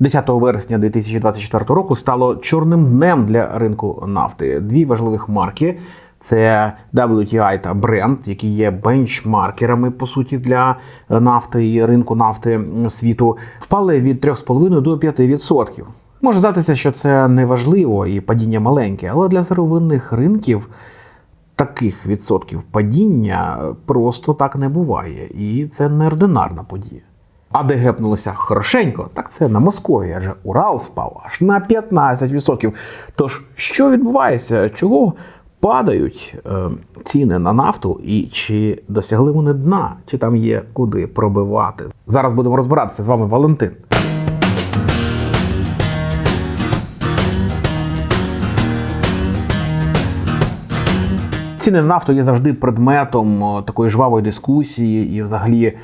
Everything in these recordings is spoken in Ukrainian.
10 вересня 2024 року стало чорним днем для ринку нафти. Дві важливих марки. Це WTI та Brent, які є бенчмаркерами по суті для нафти і ринку нафти світу, впали від 3,5 до 5%. Може здатися, що це не важливо і падіння маленьке, але для сировинних ринків таких відсотків падіння просто так не буває, і це неординарна подія. А де гепнулося хорошенько, так це на Москові, адже Урал спав аж на 15%. Тож, що відбувається? Чого падають е, ціни на нафту, і чи досягли вони дна, чи там є куди пробивати? Зараз будемо розбиратися з вами Валентин. Ціни на нафту є завжди предметом е, такої жвавої дискусії і, взагалі,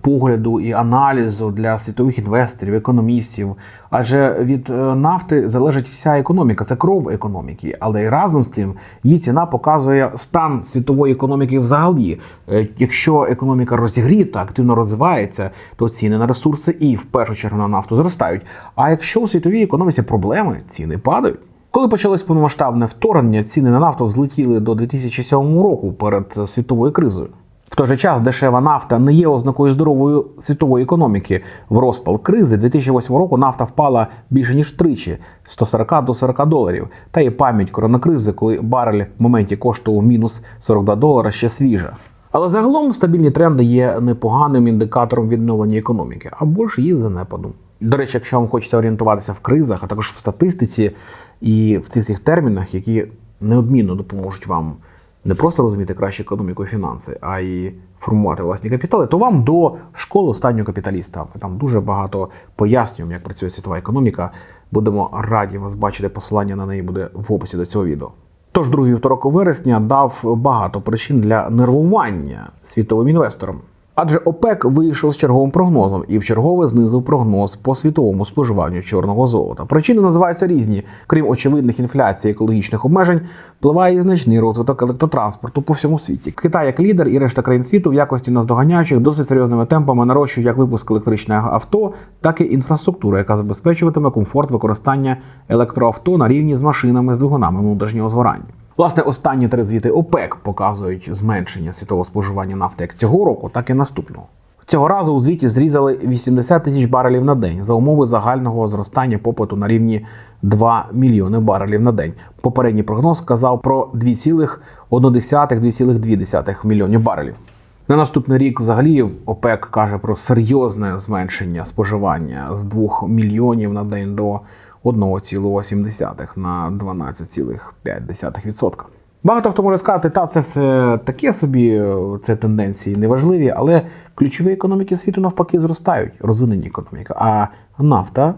погляду і аналізу для світових інвесторів, економістів. Адже від е, нафти залежить вся економіка, це кров економіки. Але й разом з тим її ціна показує стан світової економіки взагалі. Е, Якщо економіка розігріта, активно розвивається, то ціни на ресурси і в першу чергу на нафту зростають. А якщо у світовій економіці проблеми, ціни падають. Коли почалось повномасштабне вторгнення, ціни на нафту взлетіли до 2007 року перед світовою кризою. В той же час дешева нафта не є ознакою здорової світової економіки. В розпал кризи 2008 року нафта впала більше ніж втричі 140 до 40 доларів. Та і пам'ять коронакризи, коли барель в моменті коштував мінус 42 долара, ще свіжа. Але загалом стабільні тренди є непоганим індикатором відновлення економіки або ж її занепаду. До речі, якщо вам хочеться орієнтуватися в кризах, а також в статистиці і в цих всіх термінах, які неодмінно допоможуть вам не просто розуміти краще економіку і фінанси, а й формувати власні капітали, то вам до школи останнього капіталіста. Там дуже багато пояснюємо, як працює світова економіка. Будемо раді вас бачити. Посилання на неї буде в описі до цього відео. Тож другий вівторок вересня дав багато причин для нервування світовим інвесторам. Адже ОПЕК вийшов з черговим прогнозом і в чергове знизив прогноз по світовому споживанню чорного золота. Причини називаються різні. Крім очевидних інфляцій, екологічних обмежень, впливає і значний розвиток електротранспорту по всьому світі. Китай як лідер і решта країн світу в якості наздоганяючих досить серйозними темпами нарощують як випуск електричних авто, так і інфраструктуру, яка забезпечуватиме комфорт використання електроавто на рівні з машинами з двигунами внутрішнього згорання. Власне, останні три звіти ОПЕК показують зменшення світового споживання нафти як цього року, так і наступного. Цього разу у звіті зрізали 80 тисяч барелів на день за умови загального зростання попиту на рівні 2 мільйони барелів на день. Попередній прогноз сказав про 2,1-2,2 мільйонів барелів. На наступний рік, взагалі, ОПЕК каже про серйозне зменшення споживання з 2 мільйонів на день до 1,7 на 12,5%. Багато хто може сказати, та це все таке собі, це тенденції неважливі, але ключові економіки світу навпаки зростають, розвинені економіки, а нафта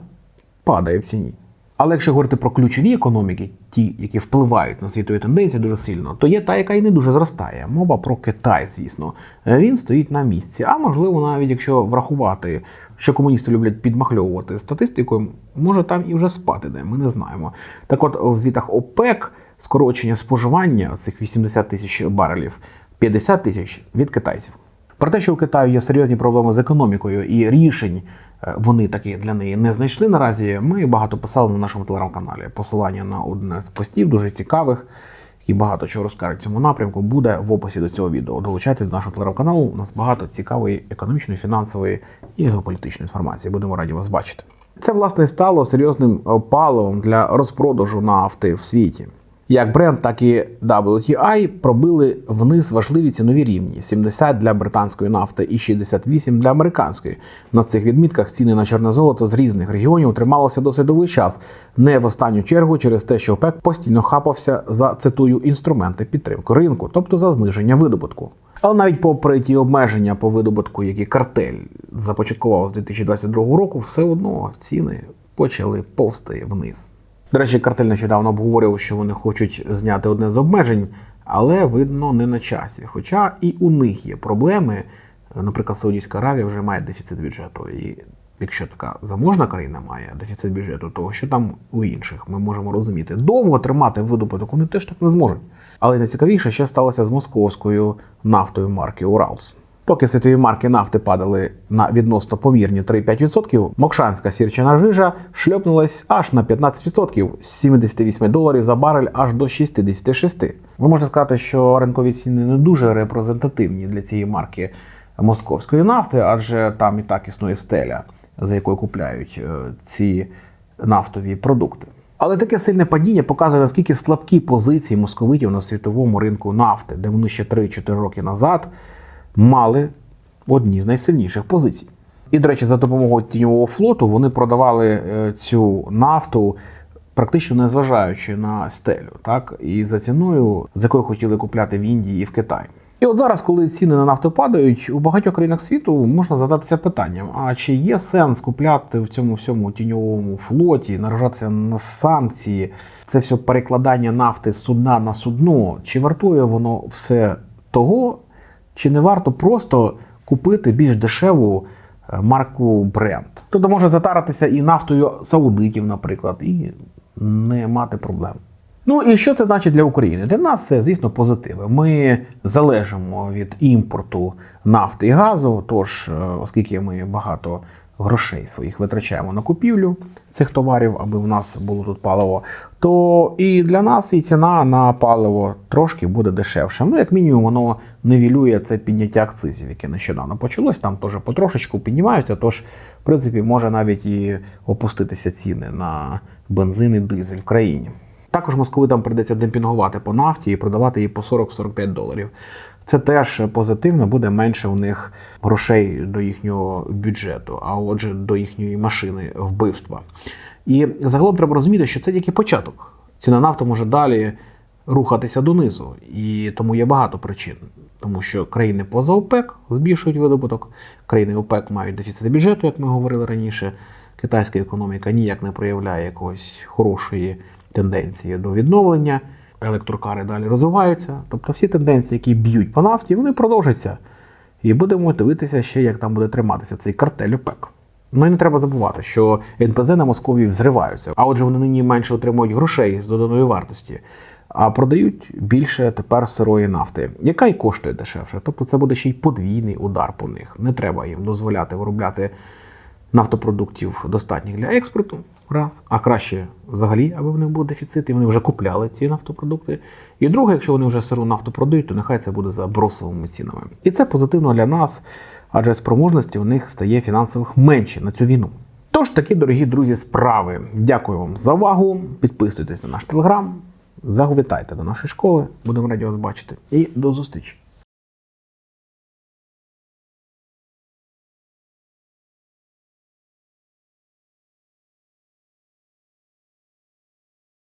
падає в ціні. Але якщо говорити про ключові економіки, ті, які впливають на світові тенденції дуже сильно, то є та, яка і не дуже зростає. Мова про Китай, звісно. Він стоїть на місці. А можливо, навіть якщо врахувати, що комуністи люблять підмахльовувати статистикою, може там і вже спати де, ми не знаємо. Так от в звітах ОПЕК скорочення споживання цих 80 тисяч барелів, 50 тисяч від китайців. Про те, що у Китаю є серйозні проблеми з економікою і рішень е, вони такі для неї не знайшли наразі. Ми багато писали на нашому телеграм-каналі. Посилання на одне з постів, дуже цікавих і багато чого розкажуть в цьому напрямку, буде в описі до цього відео. Долучайтесь до нашого телеграм-каналу. У нас багато цікавої економічної, фінансової і геополітичної інформації. Будемо раді вас бачити. Це власне стало серйозним паливом для розпродажу нафти в світі. Як Brent, так і WTI пробили вниз важливі цінові рівні: 70 для британської нафти і 68 для американської. На цих відмітках ціни на чорне золото з різних регіонів трималося досить довгий час, не в останню чергу через те, що ОПЕК постійно хапався за цитую інструменти підтримки ринку, тобто за зниження видобутку. Але навіть попри ті обмеження по видобутку, які картель започаткував з 2022 року, все одно ціни почали повсти вниз. До речі, картель нещодавно обговорював, що вони хочуть зняти одне з обмежень, але видно не на часі. Хоча і у них є проблеми. Наприклад, Саудівська Аравія вже має дефіцит бюджету. І якщо така заможна країна має дефіцит бюджету, то що там у інших ми можемо розуміти. Довго тримати видобуток вони теж так не зможуть. Але найцікавіше, що сталося з московською нафтою марки Уралс. Поки світові марки нафти падали на відносно помірні 3,5%, мокшанська сірчана жижа шльопнулась аж на 15% з 78 доларів за барель аж до 66. Ви можете сказати, що ринкові ціни не дуже репрезентативні для цієї марки московської нафти, адже там і так існує стеля, за якою купляють е, ці нафтові продукти. Але таке сильне падіння показує, наскільки слабкі позиції московитів на світовому ринку нафти, де вони ще 3-4 роки назад мали одні з найсильніших позицій. І, до речі, за допомогою тіньового флоту вони продавали е, цю нафту практично не зважаючи на стелю, так і за ціною, за якою хотіли купляти в Індії і в Китаї. І от зараз, коли ціни на нафту падають, у багатьох країнах світу можна задатися питанням: а чи є сенс купляти в цьому всьому тіньовому флоті, наражатися на санкції, це все перекладання нафти з судна на судно? Чи вартує воно все того, чи не варто просто купити більш дешеву е, марку бренд? Тобто може затаратися і нафтою саудитів, наприклад, і не мати проблем. Ну і що це значить для України? Для нас це, звісно, позитиви. Ми залежимо від імпорту нафти і газу. Тож, е, оскільки ми багато грошей своїх витрачаємо на купівлю цих товарів, аби в нас було тут паливо, то і для нас і ціна на паливо трошки буде дешевше. Ну, як мінімум, воно невілює це підняття акцизів, яке нещодавно почалось. Там теж потрошечку піднімаються. Тож, в принципі, може навіть і опуститися ціни на бензин і дизель в країні. Також московитам прийдеться демпінгувати по нафті і продавати її по 40-45 доларів. Це теж позитивно, буде менше у них грошей до їхнього бюджету, а отже, до їхньої машини вбивства. І загалом треба розуміти, що це тільки початок. Ціна нафти може далі рухатися донизу, і тому є багато причин. Тому що країни поза ОПЕК збільшують видобуток, країни ОПЕК мають дефіцит бюджету, як ми говорили раніше. Китайська економіка ніяк не проявляє якоїсь хорошої тенденції до відновлення. Електрокари далі розвиваються. Тобто всі тенденції, які б'ють по нафті, вони продовжаться. І будемо дивитися ще, як там буде триматися цей картель ОПЕК. Ну і не треба забувати, що НПЗ на Московії взриваються, а отже, вони нині менше отримують грошей з доданої вартості, а продають більше тепер сирої нафти, яка й коштує дешевше. Тобто це буде ще й подвійний удар по них. Не треба їм дозволяти виробляти нафтопродуктів достатніх для експорту, раз, а краще взагалі, аби в них був дефіцит, і вони вже купляли ці нафтопродукти. І друге, якщо вони вже сиру нафту продають, то нехай це буде за бросовими цінами. І це позитивно для нас, адже спроможності у них стає фінансових менше на цю війну. Тож такі, дорогі друзі, справи. Дякую вам за увагу. Підписуйтесь на наш телеграм, завітайте до нашої школи. Будемо раді вас бачити. І до зустрічі!